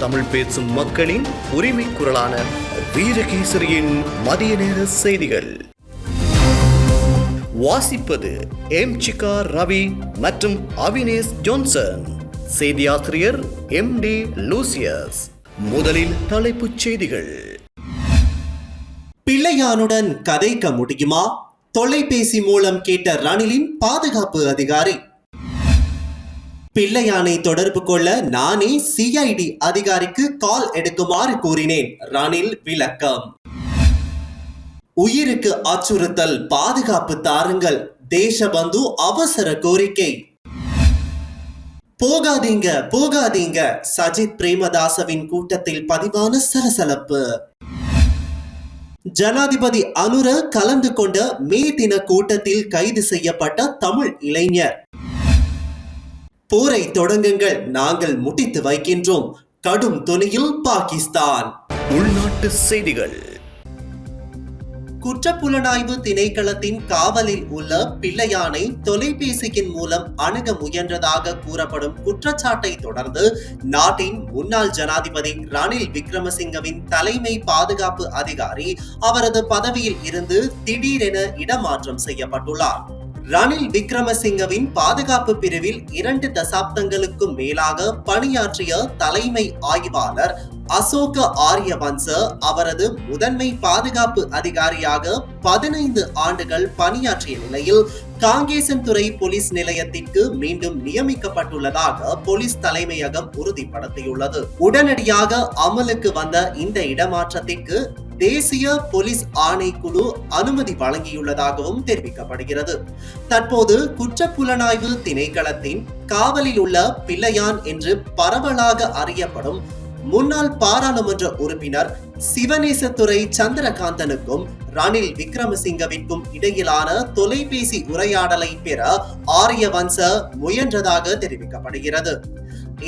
தமிழ் பேசும் மக்களின் உரிமை குரலான வீரகேசரியின் மதிய நேர செய்திகள். வாசிப்பது எம் சிகா ரவி மற்றும் அவினேஷ் ஜோன்சன். செய்தியாசிரியர் எம் டி லூசியஸ். முதலில் தலைப்புச் செய்திகள். பிள்ளையானுடன் கதைக்க முடியுமா தொலைபேசி மூலம் கேட்ட ரணிலின் பாதுகாப்பு அதிகாரி. பிள்ளையானை தொடர்பு கொள்ள நானே சிஐடி அதிகாரிக்கு கால் எடுக்குமாறு கூறினேன். ரணில் விளக்கம். உயிருக்கு அச்சுறுத்தல் பாதுகாப்பு தாருங்கள். தேசபந்து அவசர கோரிக்கை. போகாதீங்க போகாதீங்க. சஜித் பிரேமதாசவின் கூட்டத்தில் பதிவான சலசலப்பு. ஜனாதிபதி அனுர கலந்து கொண்ட மே தின கூட்டத்தில் கைது செய்யப்பட்ட தமிழ் இளைஞர். போரை தொடங்குங்கள் நாங்கள் முடித்து வைக்கின்றோம். கடும் துணியில் பாகிஸ்தான். உள்நாட்டு செய்திகள். குற்றப்புலனாய்வு திணைக்களத்தின் காவலில் உள்ள பிள்ளையானை தொலைபேசியின் மூலம் அணுக முயன்றதாக கூறப்படும் குற்றச்சாட்டை தொடர்ந்து நாட்டின் முன்னாள் ஜனாதிபதி ரணில் விக்ரமசிங்கவின் தலைமை பாதுகாப்பு அதிகாரி அவரது பதவியில் இருந்து திடீரென இடமாற்றம் செய்யப்பட்டுள்ளார். ரணில் விக்ரமசிங்கவின் பாதுகாப்பு பிரிவில் இரண்டு தசாப்தங்களுக்கும் மேலாக பணியாற்றிய தலைமை ஆய்வாளர் அசோக ஆரியவன்ச அவரது முதன்மை பாதுகாப்பு அதிகாரியாக பதினைந்து ஆண்டுகள் பணியாற்றிய நிலையில் காங்கேசன்துறை போலீஸ் நிலையத்திற்கு மீண்டும் நியமிக்கப்பட்டுள்ளதாக போலீஸ் தலைமையகம் உறுதிப்படுத்தியுள்ளது. உடனடியாக அமலுக்கு வந்த இந்த இடமாற்றத்திற்கு தேசிய போலீஸ் ஆணைக்குழு அனுமதி வழங்கியுள்ளதாகவும் தெரிவிக்கப்படுகிறது. தற்போது குற்றப்புலனாய்வு திணைக்களத்தின் காவலில் உள்ள பிள்ளையான் என்று பரவலாக அறியப்படும் முன்னாள் பாராளுமன்ற உறுப்பினர் சிவநேசத்துறை சந்திரகாந்தனுக்கும் ரணில் விக்ரமசிங்கவிற்கும் இடையிலான தொலைபேசி உரையாடலை பெற ஆரியவன்ச முயன்றதாக தெரிவிக்கப்படுகிறது.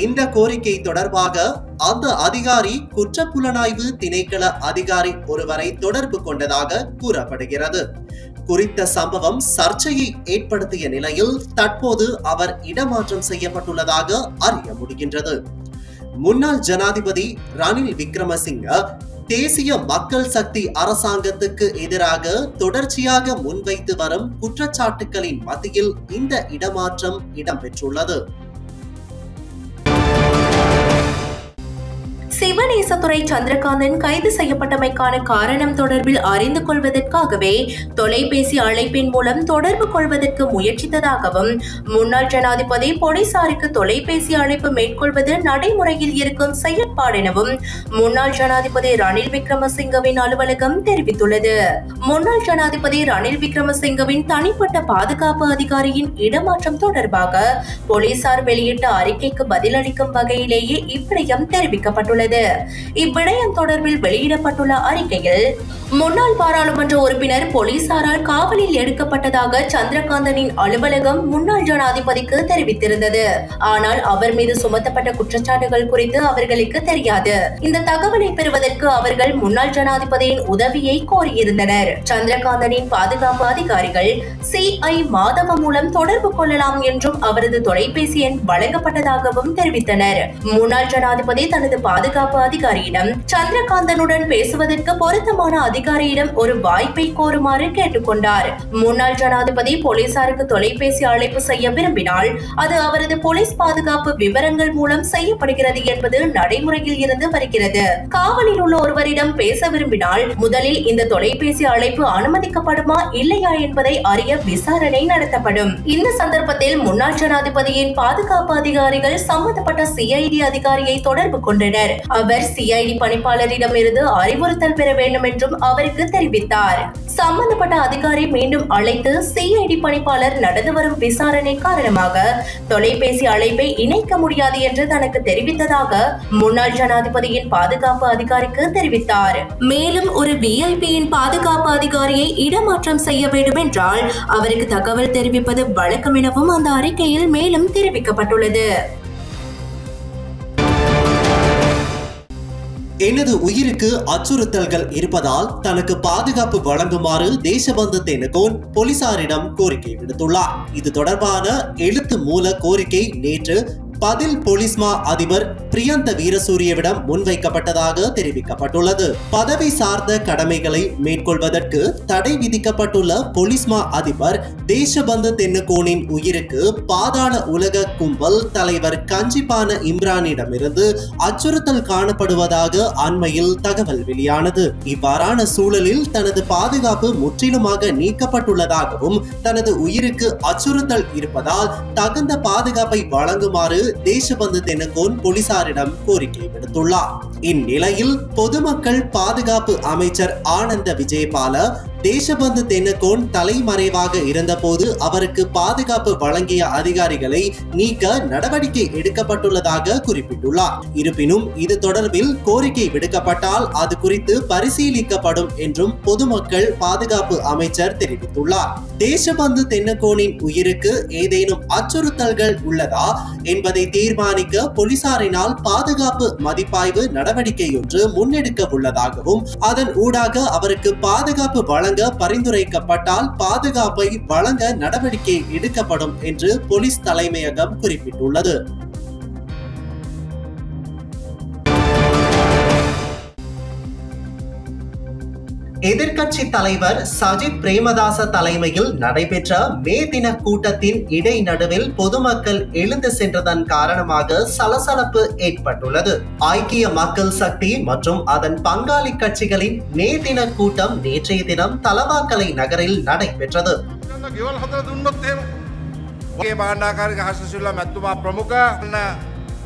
இந்த கோரிக்கை தொடர்பாக அந்த அதிகாரி குற்றப்புலனாய்வு திணைக்கள அதிகாரி ஒருவரை தொடர்பு கொண்டதாக கூறப்படுகிறது. குறித்த சம்பவம் சர்ச்சையை ஏற்படுத்திய நிலையில் தற்போது அவர் இடமாற்றம் செய்யப்பட்டுள்ளதாக அறிய முடிகின்றது. முன்னாள் ஜனாதிபதி ரணில் விக்ரமசிங்க தேசிய மக்கள் சக்தி அரசாங்கத்துக்கு எதிராக தொடர்ச்சியாக முன்வைத்து வரும் குற்றச்சாட்டுகளின் மத்தியில் இந்த இடமாற்றம் இடம்பெற்றுள்ளது. சிவநேசத்துறை சந்திரகாந்தன் கைது செய்யப்பட்டமைக்கான காரணம் தொடர்பில் அறிந்து கொள்வதற்காகவே தொலைபேசி அழைப்பின் மூலம் தொடர்பு கொள்வதற்கு முயற்சித்ததாகவும் முன்னாள் ஜனாதிபதி போலீசாருக்கு தொலைபேசி அழைப்பு மேற்கொள்வது நடைமுறையில் இருக்கும் செயற்பாடெனவும் முன்னாள் ஜனாதிபதி ரணில் விக்ரமசிங்கவின் அலுவலகம் தெரிவித்துள்ளது. முன்னாள் ஜனாதிபதி ரணில் விக்ரமசிங்கவின் தனிப்பட்ட பாதுகாப்பு அதிகாரியின் இடமாற்றம் தொடர்பாக போலீசார் வெளியிட்ட அறிக்கைக்கு பதிலளிக்கும் வகையிலேயே இவ்விடயம் தெரிவிக்கப்பட்டுள்ளது. இவ்விடயம் தொடர்பில் வெளியிடப்பட்டுள்ள அறிக்கையில் முன்னாள் பாராளுமன்ற உறுப்பினர் போலீசாரால் காவலில் எடுக்கப்பட்டதாக சந்திரகாந்தனின் அலுவலகம் முன்னாள் ஜனாதிபதிக்கு தெரிவித்திருந்தது. ஆனால் அவர் மீது சுமத்தப்பட்ட குற்றச்சாட்டுகள் குறித்து அவர்களுக்கு தெரியாது. இந்த தகவலை பெறுவதற்கு அவர்கள் முன்னாள் ஜனாதிபதியின் உதவியை கோரியிருந்தனர். சந்திரகாந்தனின் பாதுகாப்பு அதிகாரிகள் சிஐ மாதவ மூலம் தொடர்பு கொள்ளலாம் என்றும் அவரது தொலைபேசி எண் வழங்கப்பட்டதாகவும் தெரிவித்தனர். முன்னாள் ஜனாதிபதி தனது பாதுகாப்பு அதிகாரியிடம் சந்திரகாந்தனுடன் பேசுவதற்கு பொருத்தமான அதிகாரியிடம் ஒரு வாய்ப்பை கோருமாறு கேட்டுக்கொண்டார். முன்னாள் ஜனாதிபதி போலீசாருக்கு தொலைபேசி அழைப்பு செய்ய விரும்பினால் அது அவரது போலீஸ் பாதுகாப்பு விவரங்கள் மூலம் செய்யப்படுகிறது என்பது நடைமுறையில் இருந்து வருகிறது. காவலில் உள்ள ஒருவரிடம் பேச விரும்பினால் முதலில் இந்த தொலைபேசி அழைப்பு அனுமதிக்கப்படுமா இல்லையா என்பதை அறிய விசாரணை நடத்தப்படும். இந்த சந்தர்ப்பத்தில் முன்னாள் ஜனாதிபதியின் பாதுகாப்பு அதிகாரிகள் சம்பந்தப்பட்ட சிஐடி அதிகாரியை தொடர்பு கொண்டனர். அவர் சிஐடி பணிப்பாளரிடமிருந்து அறிவுறுத்தல் பெற வேண்டும் என்றும் அவருக்கு தெரிவித்தார். சம்பந்தப்பட்ட அதிகாரி மீண்டும் அழைத்து சிஐடி பணிப்பாளர் நடந்து வரும் விசாரணை காரணமாக தொலைபேசி அழைப்பை இணைக்க முடியாது என்று தனக்கு தெரிவித்ததாக முன்னாள் ஜனாதிபதியின் பாதுகாப்பு அதிகாரிக்கு தெரிவித்தார். மேலும் ஒரு விஐபியின் பாதுகாப்பு அதிகாரியை இடமாற்றம் செய்ய வேண்டும் என்றால் அவருக்கு தகவல் தெரிவிப்பது வழக்கம் எனவும் அந்த அறிக்கையில் மேலும் தெரிவிக்கப்பட்டுள்ளது. எனது உயிருக்கு அச்சுறுத்தல்கள் இருப்பதால் தனக்கு பாதுகாப்பு வழங்குமாறு தேசபந்து தென்னகோன் போலீசாரிடம் கோரிக்கை விடுத்துள்ளார். இது தொடர்பான எழுத்து மூல கோரிக்கை நேற்று பதில் போலீஸ்மா அதிபர் பிரியந்த வீரசூரியவிடம் முன்வைக்கப்பட்டதாக தெரிவிக்கப்பட்டுள்ளது. பதவி சார்ந்த கடமைகளை மேற்கொள்வதற்கு தடை விதிக்கப்பட்டுள்ள பொலிஸ்மா அதிபர் தேசபந்து தென்னுகோனின் உயிருக்கு பாதாள உலக கும்பல் தலைவர் கஞ்சிபான இம்ரானிடமிருந்து அச்சுறுத்தல் காணப்படுவதாக அண்மையில் தகவல் வெளியானது. இவ்வாறான சூழலில் தனது பாதுகாப்பு முற்றிலுமாக நீக்கப்பட்டுள்ளதாகவும் தனது உயிருக்கு அச்சுறுத்தல் இருப்பதால் தகுந்த பாதுகாப்பை வழங்குமாறு தேசபந்து தென்னுகோன் போலீசார் போலீசாரிடம் கோரிக்கை விடுத்துள்ளார். இந்நிலையில் பொதுமக்கள் பாதுகாப்பு அமைச்சர் ஆனந்த விஜயபால தேசபந்து தென்னகோன் தலைமறைவாக இருந்தபோது அவருக்கு பாதுகாப்பு வழங்கிய அதிகாரிகளை நீக்க நடவடிக்கை எடுக்கப்பட்டுள்ளதாக குறிப்பிட்டுள்ளார். இருப்பினும் இது தொடர்பில் கோரிக்கை விடுக்கப்பட்டால் அது குறித்து பரிசீலிக்கப்படும் என்றும் பொதுமக்கள் பாதுகாப்பு அமைச்சர் தெரிவித்துள்ளார். தேசபந்து தென்னகோனின் உயிருக்கு ஏதேனும் அச்சுறுத்தல்கள் உள்ளதா என்பதை தீர்மானிக்க போலீசாரினால் பாதுகாப்பு மதிப்பாய்வு நடவடிக்கை ஒன்று முன்னெடுக்க உள்ளதாகவும் அதன் ஊடாக அவருக்கு பாதுகாப்பு வழங்க பரிந்துரைக்கப்பட்டால் பாதுகாப்பை வழங்க நடவடிக்கை எடுக்கப்படும் என்று போலீஸ் தலைமையகம் குறிப்பிட்டுள்ளது. எதிர்கட்சி தலைவர் சஜித் பிரேமதாச தலைமையில் நடைபெற்ற மே தின கூட்டத்தின் இடை நடுவில் பொதுமக்கள் எழுந்து சென்றதன் காரணமாக சலசலப்பு ஏற்பட்டுள்ளது. ஐக்கிய மக்கள் சக்தி மற்றும் அதன் பங்காளி கட்சிகளின் மே தின கூட்டம் நேற்றைய தினம் தலவாக்கலை நகரில் நடைபெற்றது. பிரமுக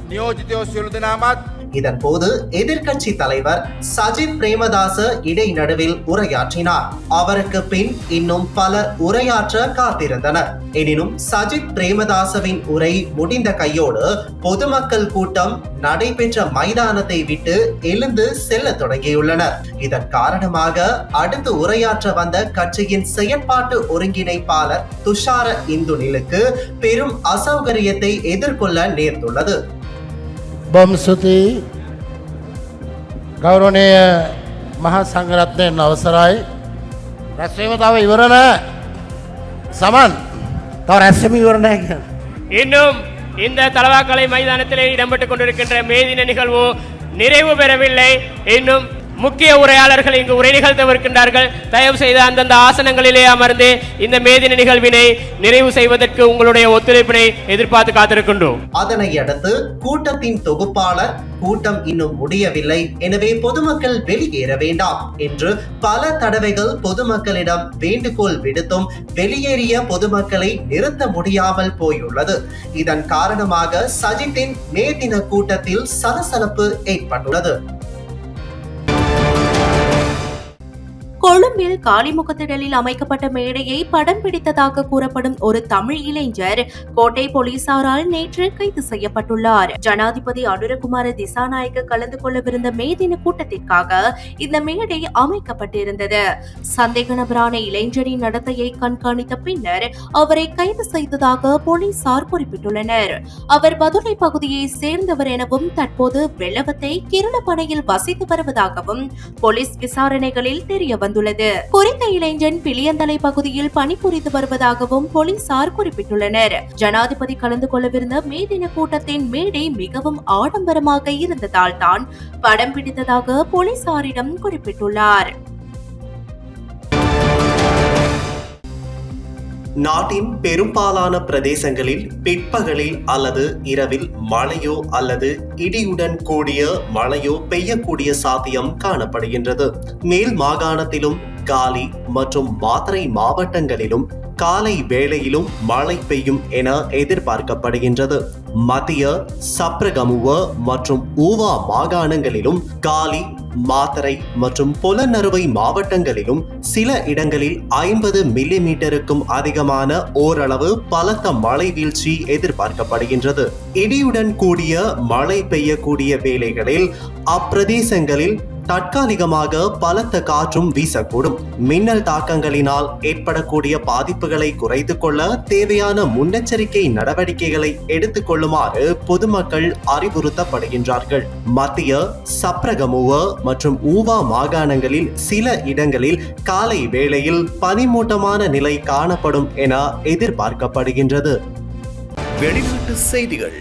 நியோஜித்தோ சிறுதினாமாத் இதன் போது எதிர்கட்சி தலைவர் சஜித் பிரேமதாச இடைநடுவில் உரையாற்றினார். அவருக்கு பின் இன்னும் பலர் உரையாற்ற காத்திருந்தனர். எனினும் சஜித் பிரேமதாசவின் உரை முடிந்த கையோடு பொதுமக்கள் கூட்டம் நடைபெற்ற மைதானத்தை விட்டு எழுந்து செல்ல தொடங்கியுள்ளனர். இதன் காரணமாக அடுத்து உரையாற்ற வந்த கட்சியின் செயற்பாட்டு ஒருங்கிணைப்பாளர் துஷார இந்துனிலுக்கு பெரும் அசௌகரியத்தை எதிர்கொள்ள நேர்ந்துள்ளது. බොම් ස්තුතියි ගෞරවනය මහා සංගරත්නයෙන් අවසරයි රැස්වීම තව ඉවරණ සමන් තව රැස්සම ඉවරණය කිය. இன்னும் இந்த தலவாக்கலை மைதானத்திலே இடம்பெற்றுக் கொண்டிருக்கின்ற மேதின நிகழ்வு நிறைவு பெறவில்லை இன்னும் முக்கிய உரையாளர்கள் இங்கு உரை நிகழ்த்தவிருக்கின்றார்கள். தயவு செய்து அந்தந்த ஆசனங்களிலே அமர்ந்து இந்த மேதின நிகழ்வினை நிறைவு செய்வதற்கு உங்களுடைய ஒத்துழைப்பினை எதிர்பார்த்து காத்திருக்கின்றோம். அதனை அடுத்து கூட்டத்தின் தொகுப்பாளர் கூட்டம் இன்னும் முடியவில்லை. எனவே பொதுமக்கள் வெளியேற வேண்டாம் என்று பல தடவைகள் பொதுமக்களிடம் வேண்டுகோள் விடுத்தும் வெளியேறிய பொதுமக்களை நிறுத்த முடியாமல் போயுள்ளது. இதன் காரணமாக சஜித்தின் மே தின கூட்டத்தில் சலசலப்பு ஏற்பட்டுள்ளது. கொழும்பில் காலிமுகத்திடலில் அமைக்கப்பட்ட மேடையை படம் பிடித்ததாக கூறப்படும் ஒரு தமிழ் இளைஞர் கோட்டை போலீசாரால் நேற்று கைது செய்யப்பட்டுள்ளார். ஜனாதிபதி அனுரகுமார திசாநாயக்க கலந்து கொள்ளவிருந்த மே தின கூட்டத்திற்காக இந்த மேடை அமைக்கப்பட்டிருந்தது. சந்தேக நபரான இளைஞரின் நடத்தையை கண்காணித்த பின்னர் அவரை கைது செய்ததாக போலீசார் குறிப்பிட்டுள்ளனர். அவர் மதுரை பகுதியை சேர்ந்தவர் எனவும் தற்போது வெள்ளவத்தை கிருணப்பனையில் வசித்து வருவதாகவும் போலீஸ் விசாரணைகளில் தெரிய வந்துள்ளது குறித்த இளைஞன் பிளியந்தலை பகுதியில் பணிபுரிந்து வருவதாகவும் போலீசார் குறிப்பிட்டுள்ளனர். ஜனாதிபதி கலந்து கொள்ளவிருந்த மே தின கூட்டத்தின் மேடை மிகவும் ஆடம்பரமாக இருந்ததால் தான் படம் பிடித்ததாக போலீசாரிடம் குறிப்பிட்டுள்ளார். நாட்டின் பெரும்பாலான பிரதேசங்களில் பிற்பகலில் அல்லது இரவில் மழையோ அல்லது இடியுடன் கூடிய மழையோ பெய்யக்கூடிய சாத்தியம் காணப்படுகின்றது. மேல் மாகாணத்திலும் காலி மற்றும் மாத்திரை மாவட்டங்களிலும் காலை வேளையிலும் மழை பெய்யும் என எதிர்பார்க்கப்படுகின்றது. மத்திய சப்ரகமுவ மற்றும் ஊவா மாகாணங்களிலும் காலி மாத்தரை மற்றும் புலனறுவை மாவட்டங்களிலும் சில இடங்களில் ஐம்பது மில்லி மீட்டருக்கும் அதிகமான ஓரளவு பலத்த மழை வீழ்ச்சி எதிர்பார்க்கப்படுகின்றது. இடியுடன் கூடிய மழை பெய்யக்கூடிய வேளைகளில் அப்பிரதேசங்களில் தற்காலிகமாக பலத்த காற்றும் வீசக்கூடும். மின்னல் தாக்கங்களினால் ஏற்படக்கூடிய பாதிப்புகளை குறைத்து கொள்ள தேவையான முன்னெச்சரிக்கை நடவடிக்கைகளை எடுத்துக்கொள்ளுமாறு பொதுமக்கள் அறிவுறுத்தப்படுகின்றார்கள். மத்திய சப்ரகமுவ மற்றும் ஊவா மாகாணங்களில் சில இடங்களில் காலை வேளையில் பனிமூட்டமான நிலை காணப்படும் என எதிர்பார்க்கப்படுகின்றது. வெளிநாட்டு செய்திகள்.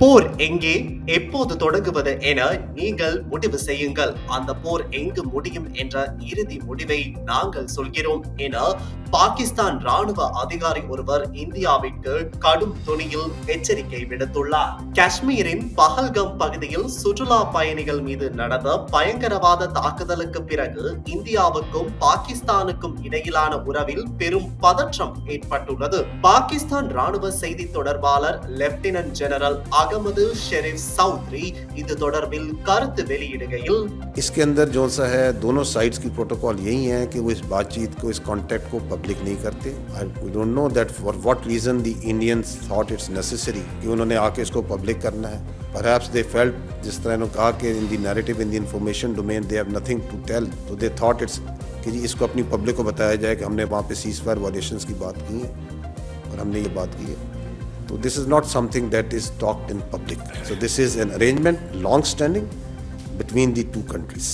போர் எங்கே? எப்போது தொடங்குவது என நீங்கள் முடிவு செய்யுங்கள். அந்த போர் எங்கு முடியும் என்ற இறுதி முடிவை நாங்கள் சொல்கிறோம் என பாகிஸ்தான் ராணுவ அதிகாரி ஒருவர் இந்தியாவிற்கு கடும் துணியில் எச்சரிக்கை விடுத்துள்ளார். காஷ்மீரின் பஹல்கம் பகுதியில் சுற்றுலா பயணிகள் மீது நடந்த பயங்கரவாத தாக்குதலுக்கு பிறகு இந்தியாவுக்கும் பாகிஸ்தானுக்கும் இடையிலான உறவில் பெரும் பதற்றம் ஏற்பட்டுள்ளது. பாகிஸ்தான் ராணுவ செய்தி தொடர்பாளர் லெப்டினன்ட் ஜெனரல் அகமது ஷெரீப் சௌத்ரி இது தொடர்பில் கருத்து வெளியிடுகையில் इसके अंदर जो सा है दोनों साइड्स की प्रोटोकॉल यही है कि वो इस बातचीत को इस कॉन्टैक्ट को पब्लिक नहीं करते I we don't know that for what reason the Indians thought it's necessary कि उन्होंने आके इसको पब्लिक करना है परहैप्स दे फेल्ट जिस तरह इन्होंने कहा कि in the narrative in the information domain they have nothing to tell तो दे थॉट इट्स कि जी इसको अपनी पब्लिक को बताया जाए कि हमने वहाँ पे सीज फायर वायलेशंस की बात की है और हमने ये बात की है So this is not something that is talked in public. So this is an arrangement long standing between the two countries.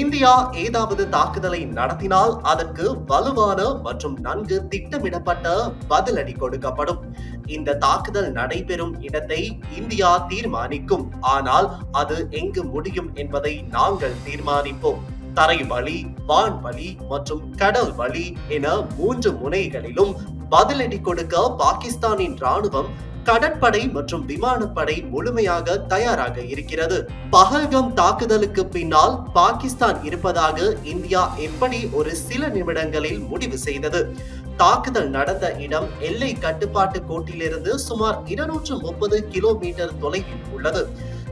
India ஏதாவது தாக்குதலை நடத்தினால் அதற்கு வலுவான மற்றும் நன்கு திட்டமிடப்பட்ட பதிலடி கொடுக்கப்படும் இந்த தாக்குதல் நடைபெறும் இடத்தை இந்தியா தீர்மானிக்கும் ஆனால் அது எங்கு முடியும் என்பதை நாங்கள் தீர்மானிப்போம் தரை வழி வான் வழி மற்றும் கடல் வழி என மூன்று முனைகளிலும் பதிலடி கொடுக்க பாகிஸ்தானின் ராணுவம் கடற்படை மற்றும் விமானப்படை முழுமையாக தயாராக இருக்கிறது. பஹல்கம் தாக்குதலுக்கு பின்னால் பாகிஸ்தான் இருப்பதாக இந்தியா எப்படி ஒரு சில நிமிடங்களில் முடிவு செய்தது? தாக்குதல் நடந்த இடம் எல்லை கட்டுப்பாட்டு கோட்டிலிருந்து சுமார் இருநூற்று முப்பது கிலோமீட்டர் தொலைவில் உள்ளது.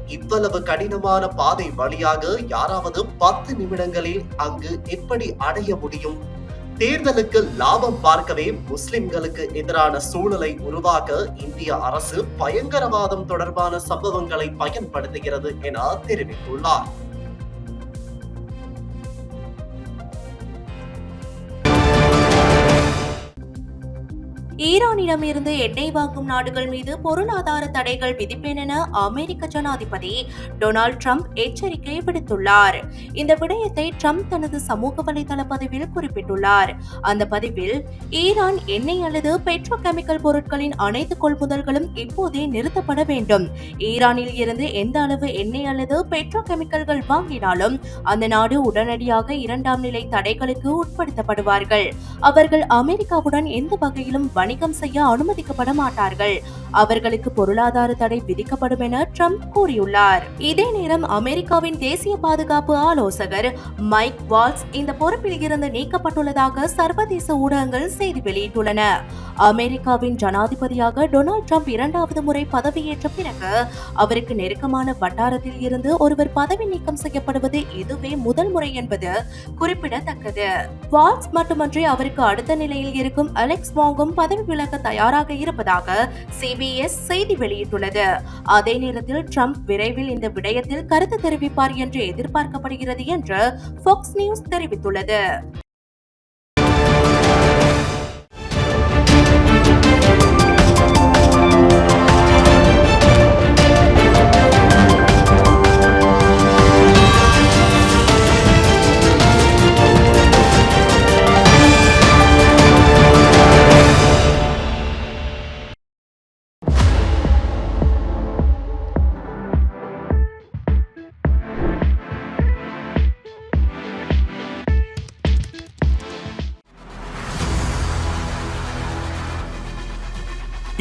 இவ்வளவு கடினமான பாதை வழியாக யாராவது பத்து நிமிடங்களில் அங்கு எப்படி அடைய முடியும்? தேர்தலுக்கு லாபம் பார்க்கவே முஸ்லிம்களுக்கு எதிரான சூழலை உருவாக்க இந்திய அரசு பயங்கரவாதம் தொடர்பான சம்பவங்களை பயன்படுத்துகிறது என தெரிவித்துள்ளார். ஈரானிடமிருந்து எண்ணெய் வாங்கும் நாடுகள் மீது பொருளாதார தடைகள் விதிப்பேன் என அமெரிக்க ஜனாதிபதி டொனால்ட் ட்ரம்ப் எச்சரிக்கை விடுத்துள்ளார். இந்த விடயத்தை ட்ரம்ப் தனது சமூக வலைதள பதிவில் குறிப்பிட்டுள்ளார். அந்த பதிவில் ஈரான் எண்ணெய் அல்லது பெட்ரோ கெமிக்கல் பொருட்களின் அனைத்து கொள்முதல்களும் இப்போதே நிறுத்தப்பட வேண்டும். ஈரானில் இருந்து எந்த அளவு எண்ணெய் அல்லது பெட்ரோ கெமிக்கல்கள் வாங்கினாலும் அந்த நாடு உடனடியாக இரண்டாம் நிலை தடைகளுக்கு உட்படுத்தப்படுவார்கள். அவர்கள் அமெரிக்காவுடன் எந்த வகையிலும் வணிகம் செய்ய அனுமதிக்கப்பட மாட்டார்கள் அவர்களுக்கு பொருளாதார தடை விதிக்கப்படும் என ட்ரம்ப் கூறியுள்ளார். இதே நேரம் அமெரிக்காவின் தேசிய பாதுகாப்பு ஆலோசகர் மைக் வால்ஸ் இந்த பொறுப்பில் இருந்து நீக்கப்பட்டுள்ளதாக சர்வதேச ஊடகங்கள் செய்தி வெளியிட்டுள்ளன. அமெரிக்காவின் ஜனாதிபதியாக டொனால்ட் ட்ரம்ப் இரண்டாவது முறை பதவியேற்ற பிறகு அவருக்கு நெருக்கமான வட்டாரத்தில் இருந்து ஒருவர் பதவி நீக்கம் செய்யப்படுவது இதுவே முதல் முறை என்பது குறிப்பிடத்தக்கது. வால்ஸ் மட்டுமன்றி அவருக்கு அடுத்த நிலையில் இருக்கும் அலெக்ஸ் வாங்கும் பதவி விலக தயாராக இருப்பதாக சிபிஎஸ் செய்தி வெளியிட்டுள்ளது. அதே நேரத்தில் ட்ரம்ப் விரைவில் இந்த விடயத்தில் கருத்து தெரிவிப்பார் என்று எதிர்பார்க்கப்படுகிறது என்று ஃபாக்ஸ் நியூஸ் தெரிவித்துள்ளது.